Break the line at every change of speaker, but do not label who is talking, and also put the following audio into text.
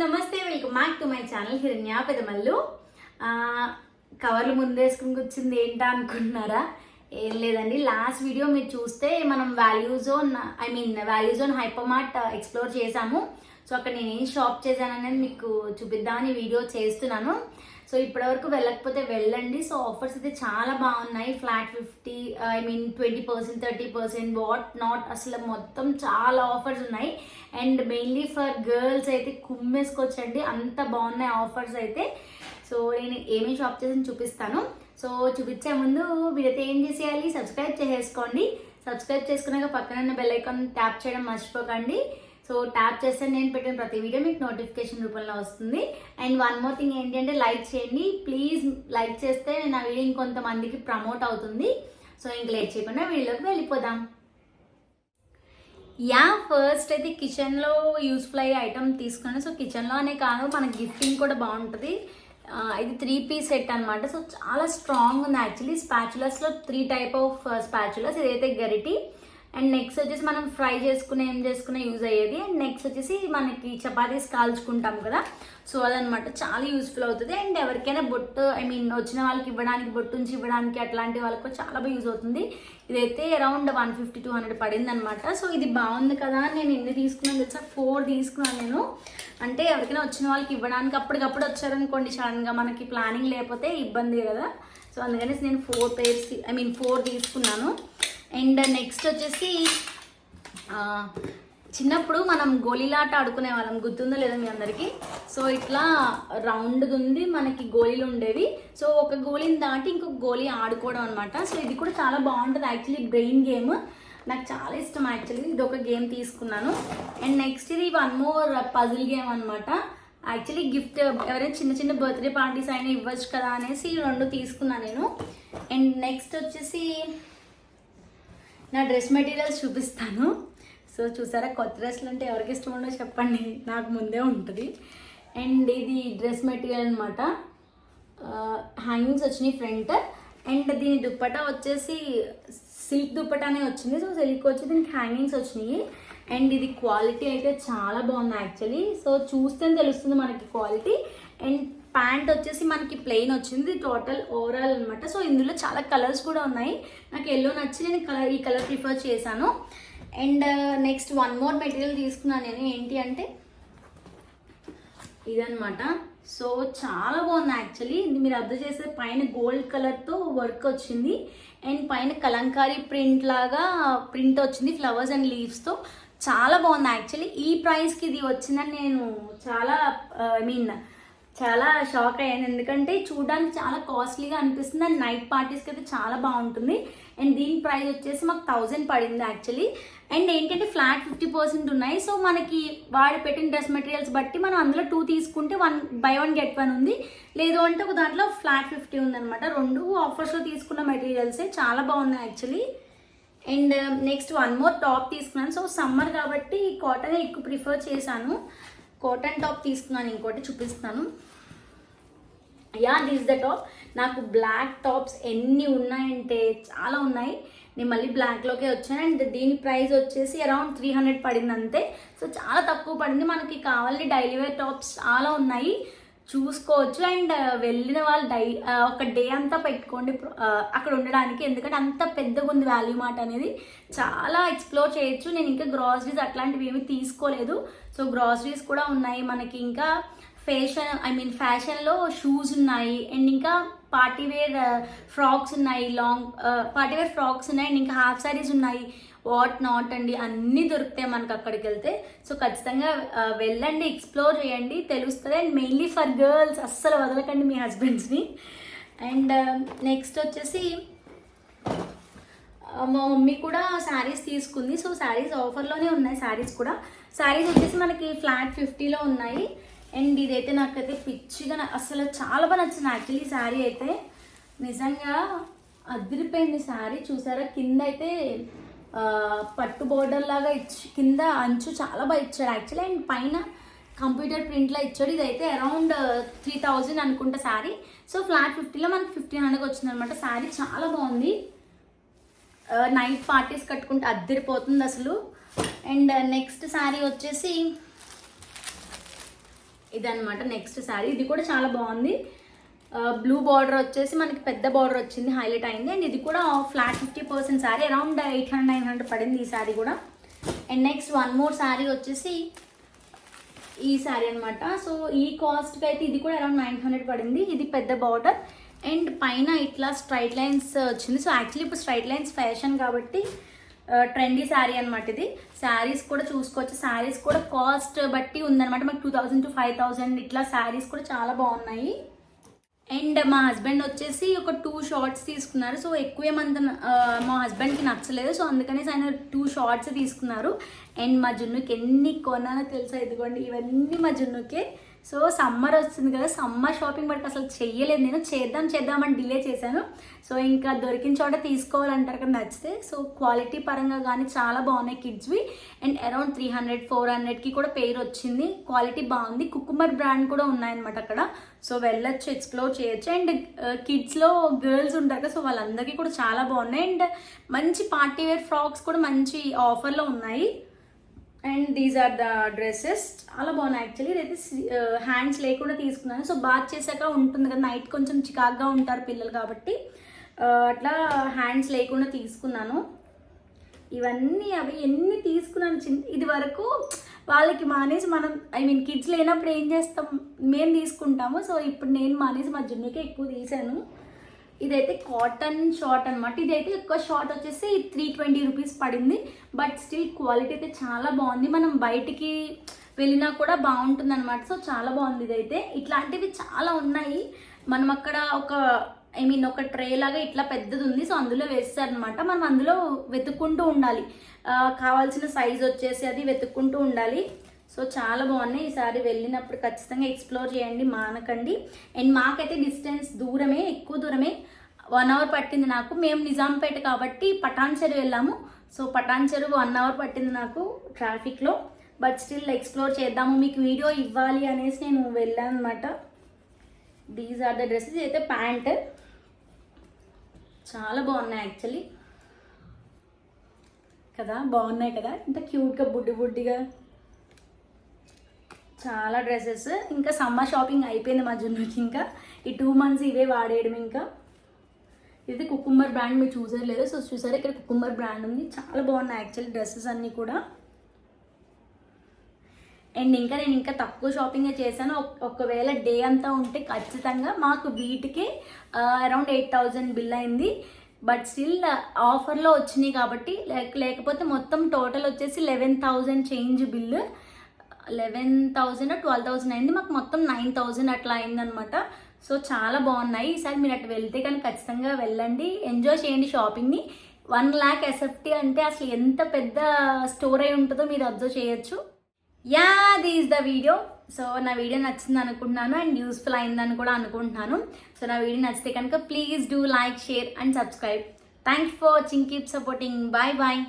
నమస్తే welcome back to my channel Hiranya Pedamallu కవర్లు ముందేసుకుని కూర్చుంది ఏంటా అనుకుంటున్నారా? ఏం లేదండి లాస్ట్ వీడియో మీరు చూస్తే మనం value zone I mean value zone hypermart explore చేసాము సో అక్కడ నేను ఏం షాప్ చేశాననేది మీకు చూపిద్దామని వీడియో చేస్తున్నాను. సో ఇప్పటివరకు వెళ్ళకపోతే వెళ్ళండి. సో ఆఫర్స్ అయితే చాలా బాగున్నాయి. Flat fifty I mean twenty percent thirty percent what not అసలు మొత్తం చాలా ఆఫర్స్ ఉన్నాయి. అండ్ మెయిన్లీ ఫర్ గర్ల్స్ అయితే కుమ్మేసుకొచ్చండి. అంత బాగున్నాయి ఆఫర్స్ అయితే. సో నేను ఏమేమి షాప్ చేసి చూపిస్తాను. సో చూపించే ముందు మీరైతే ఏం చేసేయాలి? సబ్స్క్రైబ్ చేసేసుకోండి. సబ్స్క్రైబ్ చేసుకున్నాక పక్కన బెల్ ఐకాన్ ట్యాప్ చేయడం మర్చిపోకండి. సో ట్యాప్ చేస్తే నేను పెట్టిన ప్రతి వీడియో మీకు నోటిఫికేషన్ రూపంలో వస్తుంది. అండ్ వన్ మోర్ థింగ్ ఏంటంటే లైక్ చేయండి. ప్లీజ్ లైక్ చేస్తే నా వీడియో ఇంకొంతమందికి ప్రమోట్ అవుతుంది. సో ఇంక లేట్ చేయకుండా వీడియోలోకి వెళ్ళిపోదాం. యా ఫస్ట్ అయితే కిచెన్లో యూస్ఫుల్ అయ్యే ఐటమ్ తీసుకున్నాను సో కిచెన్లో అనే కాదు మన గిఫ్టింగ్ కూడా బాగుంటుంది. ఇది త్రీ పీస్ సెట్ అనమాట సో చాలా స్ట్రాంగ్ ఉంది యాక్చువల్లీ స్పాచులస్లో త్రీ టైప్ ఆఫ్ స్పాచులస్ ఇదైతే గరిటి. అండ్ నెక్స్ట్ వచ్చేసి మనం ఫ్రై చేసుకునే ఏం చేసుకునే యూజ్ అయ్యేది. అండ్ నెక్స్ట్ వచ్చేసి మనకి చపాతీస్ కాల్చుకుంటాం కదా. సో అదనమాట చాలా యూస్ఫుల్ అవుతుంది. అండ్ ఎవరికైనా బొట్టు ఐ మీన్ వచ్చిన వాళ్ళకి ఇవ్వడానికి బొట్టు నుంచి ఇవ్వడానికి అట్లాంటి వాళ్ళకి చాలా బాగా యూజ్ అవుతుంది. ఇదైతే around one fifty two hundred పడింది అనమాట సో ఇది బాగుంది కదా. నేను ఎన్ని తీసుకున్నాను తెలుసా? ఫోర్ తీసుకున్నాను నేను. అంటే ఎవరికైనా వచ్చిన వాళ్ళకి ఇవ్వడానికి అప్పటికప్పుడు వచ్చారనుకోండి. సడన్గా మనకి ప్లానింగ్ లేకపోతే ఇబ్బంది కదా. సో అందుకనేసి నేను four pairs I mean four తీసుకున్నాను. అండ్ నెక్స్ట్ వచ్చేసి చిన్నప్పుడు మనం గోళీలాట ఆడుకునే వాళ్ళం. గుర్తుందో లేదో మీ అందరికీ? సో ఇట్లా రౌండ్గా ఉంది మనకి గోళీలు ఉండేవి. సో ఒక గోళీని దాటి ఇంకొక గోళీ ఆడుకోవడం అనమాట సో ఇది కూడా చాలా బాగుంటుంది యాక్చువల్లీ బ్రెయిన్ గేమ్ నాకు చాలా ఇష్టం యాక్చువల్లీ ఇది ఒక గేమ్ తీసుకున్నాను. అండ్ నెక్స్ట్ ఇది వన్ మోర్ పజిల్ గేమ్ అనమాట యాక్చువల్లీ గిఫ్ట్ ఎవరైనా చిన్న చిన్న బర్త్డే పార్టీస్ అయినా ఇవ్వచ్చు కదా అనేసి ఈ రెండు తీసుకున్నాను నేను. అండ్ నెక్స్ట్ వచ్చేసి నా డ్రెస్ మెటీరియల్స్ చూపిస్తాను. సో చూసారా కొత్త డ్రెస్లు అంటే ఎవరికి ఇష్టం ఉండో చెప్పండి. నాకు ముందే ఉంటుంది. అండ్ ఇది డ్రెస్ మెటీరియల్ అనమాట హ్యాంగింగ్స్ వచ్చినాయి ఫ్రంట్. అండ్ దీని దుప్పటా వచ్చేసి సిల్క్ దుప్పటానే వచ్చింది. సో సిల్క్ వచ్చి దీనికి హ్యాంగింగ్స్ వచ్చినాయి. అండ్ ఇది క్వాలిటీ అయితే చాలా బాగుంది యాక్చువల్లీ. సో చూస్తే తెలుస్తుంది మనకి క్వాలిటీ. అండ్ ప్యాంట్ వచ్చేసి మనకి ప్లెయిన్ వచ్చింది. టోటల్ ఓవరాల్ అనమాట సో ఇందులో చాలా కలర్స్ కూడా ఉన్నాయి. నాకు ఎల్లో నచ్చి నేను కలర్ ఈ కలర్ ప్రిఫర్ చేశాను. And next one more material తీసుకున్నాను నేను. ఏంటి అంటే ఇదనమాట సో చాలా బాగుంది యాక్చువల్లీ మీరు అబ్జర్వ్ చేస్తే పైన గోల్డ్ కలర్తో వర్క్ వచ్చింది. అండ్ పైన కలంకారీ ప్రింట్ లాగా ప్రింట్ వచ్చింది. ఫ్లవర్స్ అండ్ లీవ్స్తో చాలా బాగుంది యాక్చువల్లీ ఈ ప్రైస్కి ఇది వచ్చిందని నేను చాలా uh, ఐ మీన్ చాలా షాక్ అయ్యాను. ఎందుకంటే చూడడానికి చాలా కాస్ట్లీగా అనిపిస్తుంది. అండ్ నైట్ పార్టీస్కి అయితే చాలా బాగుంటుంది. అండ్ దీని ప్రైస్ వచ్చేసి మాకు థౌజండ్ పడింది యాక్చువల్లీ. అండ్ ఏంటంటే ఫ్లాట్ ఫిఫ్టీ పర్సెంట్ ఉన్నాయి. సో మనకి వాడు పెట్టిన డ్రెస్ మెటీరియల్స్ బట్టి మనం అందులో టూ తీసుకుంటే one buy one get one ఉంది. లేదు అంటే ఒక దాంట్లో ఫ్లాట్ ఫిఫ్టీ ఉందన్నమాట. రెండు ఆఫర్స్లో తీసుకున్న మెటీరియల్సే చాలా బాగున్నాయి actually. And next one more top తీసుకున్నాను. సో సమ్మర్ కాబట్టి కాటనే ఎక్కువ ప్రిఫర్ చేశాను. కాటన్ టాప్ తీసుకున్నాను ఇంకోటి చూపిస్తాను యా దిస్ ద టాప్ నాకు బ్లాక్ టాప్స్ ఎన్ని ఉన్నాయంటే చాలా ఉన్నాయి. నేను మళ్ళీ బ్లాక్లోకే వచ్చాను. అండ్ దీని ప్రైస్ వచ్చేసి అరౌండ్ త్రీ హండ్రెడ్ పడింది అంతే. సో చాలా తక్కువ పడింది. మనకి కావాలి డైలీ వేర్ టాప్స్ చాలా ఉన్నాయి. చూసుకోవచ్చు. అండ్ వెళ్ళిన వాళ్ళు డై ఒక డే అంతా పెట్టుకోండి. అక్కడ ఉండడానికి. ఎందుకంటే అంత పెద్దగా ఉంది వ్యాల్యూ మార్ట్ అనేది. చాలా ఎక్స్ప్లోర్ చేయొచ్చు. నేను ఇంకా గ్రాసరీస్ అట్లాంటివి ఏమి తీసుకోలేదు. సో గ్రాసరీస్ కూడా ఉన్నాయి మనకి. ఇంకా ఫ్యాషన్ ఐ మీన్ ఫ్యాషన్లో షూస్ ఉన్నాయి. అండ్ ఇంకా పార్టీ వేర్ ఫ్రాక్స్ ఉన్నాయి. లాంగ్ పార్టీ వేర్ ఫ్రాక్స్ ఉన్నాయి. అండ్ ఇంకా హాఫ్ సారీస్ ఉన్నాయి. వాట్ నాట్ అండి అన్నీ దొరుకుతాయి మనకు అక్కడికి వెళ్తే. సో ఖచ్చితంగా వెళ్ళండి ఎక్స్ప్లోర్ చేయండి తెలుస్తుంది. అండ్ మెయిన్లీ ఫర్ గర్ల్స్ అస్సలు వదలకండి మీ హస్బెండ్స్ని. అండ్ నెక్స్ట్ వచ్చేసి మా మమ్మీ కూడా శారీస్ తీసుకుంది. సో శారీస్ ఆఫర్లోనే ఉన్నాయి శారీస్ కూడా. శారీస్ వచ్చేసి మనకి ఫ్లాట్ ఫిఫ్టీలో ఉన్నాయి. అండ్ ఇదైతే నాకైతే పిచ్చిగా అసలు చాలా బాగా నచ్చింది యాక్చువల్లీ శారీ అయితే. నిజంగా అదిరిపోయింది శారీ. చూసారా? కింద అయితే పట్టు బోర్డర్ లాగా ఇచ్చి కింద అంచు చాలా బాగా ఇచ్చాడు. యాక్చువల్లీ అండ్ పైన కంప్యూటర్ ప్రింట్లో ఇచ్చాడు. ఇదైతే అరౌండ్ త్రీ థౌజండ్ అనుకుంటా శారీ సో ఫ్లాట్ ఫిఫ్టీలో మనకి ఫిఫ్టీన్ హండ్రెడ్ వచ్చింది అనమాట శారీ చాలా బాగుంది. నైట్ పార్టీస్ కట్టుకుంటే అద్దరిపోతుంది అసలు. అండ్ నెక్స్ట్ శారీ వచ్చేసి ఇదనమాట నెక్స్ట్ శారీ ఇది కూడా చాలా బాగుంది. బ్లూ బార్డర్ వచ్చేసి మనకి పెద్ద బార్డర్ వచ్చింది హైలైట్ అయింది. అండ్ ఇది కూడా flat fifty percent sari around eight hundred nine hundred పడింది ఈ శారీ కూడా. And next one more sari వచ్చేసి ఈ శారీ అనమాట సో ఈ కాస్ట్కి అయితే ఇది కూడా అరౌండ్ నైన్ హండ్రెడ్ పడింది. ఇది పెద్ద బార్డర్ అండ్ పైన ఇట్లా స్ట్రైట్ లైన్స్ uh, వచ్చింది. సో యాక్చువల్లీ ఇప్పుడు స్ట్రైట్ లైన్స్ ఫ్యాషన్ కాబట్టి ట్రెండీ శారీ అనమాట ఇది. శారీస్ కూడా చూసుకోవచ్చు. శారీస్ కూడా కాస్ట్ బట్టి ఉందన్నమాట. మాకు two thousand to five thousand ఇట్లా శారీస్ కూడా చాలా బాగున్నాయి. అండ్ మా హస్బెండ్ వచ్చేసి ఒక టూ షార్ట్స్ తీసుకున్నారు. సో ఎక్కువేమంత మా హస్బెండ్కి నచ్చలేదు. సో అందుకనేసి ఆయన టూ షార్ట్స్ తీసుకున్నారు. అండ్ మా జున్నుకి ఎన్ని కొనాలో తెలుసా? ఇదిగోండి ఇవన్నీ మా జున్నుకే. సో సమ్మర్ వస్తుంది కదా సమ్మర్ షాపింగ్ బట్టి అసలు చెయ్యలేదు. నేను చేద్దాం చేద్దామని డిలే చేశాను. సో ఇంకా దొరికిన చోట తీసుకోవాలంటారు కదా నచ్చితే. సో క్వాలిటీ పరంగా కానీ చాలా బాగున్నాయి కిడ్స్వి. And around three hundred four హండ్రెడ్కి కూడా పేరు వచ్చింది. క్వాలిటీ బాగుంది. కుకుమర్ బ్రాండ్ కూడా ఉన్నాయన్నమాట అక్కడ. సో వెళ్ళొచ్చు ఎక్స్ప్లోర్ చేయొచ్చు. అండ్ కిడ్స్లో గర్ల్స్ ఉంటారు కదా సో వాళ్ళందరికీ కూడా చాలా బాగున్నాయి. అండ్ మంచి పార్టీ వేర్ ఫ్రాక్స్ కూడా మంచి ఆఫర్లో ఉన్నాయి. And these are the dresses చాలా బాగున్నాయి యాక్చువల్లీ ఇదైతే హ్యాండ్స్ లేకుండా తీసుకున్నాను. సో బాత్ చేశాక ఉంటుంది కదా నైట్ కొంచెం చికాగ్గా ఉంటారు పిల్లలు కాబట్టి. అట్లా హ్యాండ్స్ లేకుండా తీసుకున్నాను. ఇవన్నీ అవి ఎన్ని తీసుకున్నాను చిన్న ఇది వరకు వాళ్ళకి మానేసి మనం ఐ మీన్ కిడ్స్ లేనప్పుడు ఏం చేస్తాం? మేము తీసుకుంటాము. సో ఇప్పుడు నేను మానేసి మా జున్నుకే ఎక్కువ తీసాను ఇదైతే కాటన్ షార్ట్ అనమాట ఇదైతే ఎక్కువ షార్ట్ వచ్చేసి త్రీ ట్వంటీ రూపీస్ పడింది. బట్ స్టిల్ క్వాలిటీ అయితే చాలా బాగుంది. మనం బయటికి వెళ్ళినా కూడా బాగుంటుంది అనమాట సో చాలా బాగుంది ఇదైతే. ఇట్లాంటివి చాలా ఉన్నాయి. మనం అక్కడ ఒక ఐ మీన్ ఒక ట్రే లాగా ఇట్లా పెద్దది ఉంది. సో అందులో వేస్తారనమాట మనం అందులో వెతుక్కుంటూ ఉండాలి. కావాల్సిన సైజ్ వచ్చేసి అది వెతుక్కుంటూ ఉండాలి. సో చాలా బాగున్నాయి. ఈసారి వెళ్ళినప్పుడు ఖచ్చితంగా ఎక్స్ప్లోర్ చేయండి మానకండి. అండ్ మాకైతే డిస్టెన్స్ దూరమే ఎక్కువ దూరమే. వన్ అవర్ పట్టింది నాకు. మేము నిజాంపేట కాబట్టి పటాన్ చెరువు వెళ్ళాము. సో పటాన్ చెరువు వన్ అవర్ పట్టింది నాకు ట్రాఫిక్లో బట్ స్టిల్ ఎక్స్ప్లోర్ చేద్దాము. మీకు వీడియో ఇవ్వాలి అనేసి నేను వెళ్ళాను అనమాట దీస్ ఆర్ ద డ్రెస్సెస్ అయితే ప్యాంట్. చాలా బాగున్నాయి యాక్చువల్లీ కదా బాగున్నాయి కదా. ఇంత క్యూట్గా బుడ్డి బుడ్డిగా. చాలా డ్రెస్సెస్. ఇంకా సమ్మర్ షాపింగ్ అయిపోయింది మా జున్నుకి ఇంకా. ఈ టూ మంత్స్ ఇవే వాడేయడం ఇంకా. ఇది కుకుంబర్ బ్రాండ్ మీరు చూసారు లేదు సో చూసారు ఇక్కడ కుకుంబర్ బ్రాండ్ ఉంది. చాలా బాగున్నాయి యాక్చువల్లీ డ్రెస్సెస్ అన్నీ కూడా. అండ్ ఇంకా నేను ఇంకా తక్కువ షాపింగ్ చేశాను. ఒకవేళ డే అంతా ఉంటే ఖచ్చితంగా మాకు వీటికి అరౌండ్ ఎయిట్ థౌజండ్ బిల్ అయింది. బట్ స్టిల్ ఆఫర్లో వచ్చినాయి కాబట్టి లేకపోతే మొత్తం టోటల్ వచ్చేసి eleven thousand change bill eleven thousand twelve thousand అయింది. మాకు మొత్తం నైన్ థౌజండ్ అట్లా అయిందనమాట సో చాలా బాగున్నాయి. ఈసారి మీరు అటు వెళ్తే కానీ ఖచ్చితంగా వెళ్ళండి. ఎంజాయ్ చేయండి షాపింగ్ని వన్ ల్యాక్ ఎస్ఎఫ్టీ అంటే అసలు ఎంత పెద్ద స్టోర్ అయి ఉంటుందో మీరు అబ్జర్వ్ చేయొచ్చు. Yeah this the video so నా వీడియో నచ్చింది అనుకుంటున్నాను అండ్ యూస్ఫుల్ అయిందని కూడా అనుకుంటున్నాను. సో నా వీడియో నచ్చితే కనుక please do like share and subscribe thank for watching keep supporting bye bye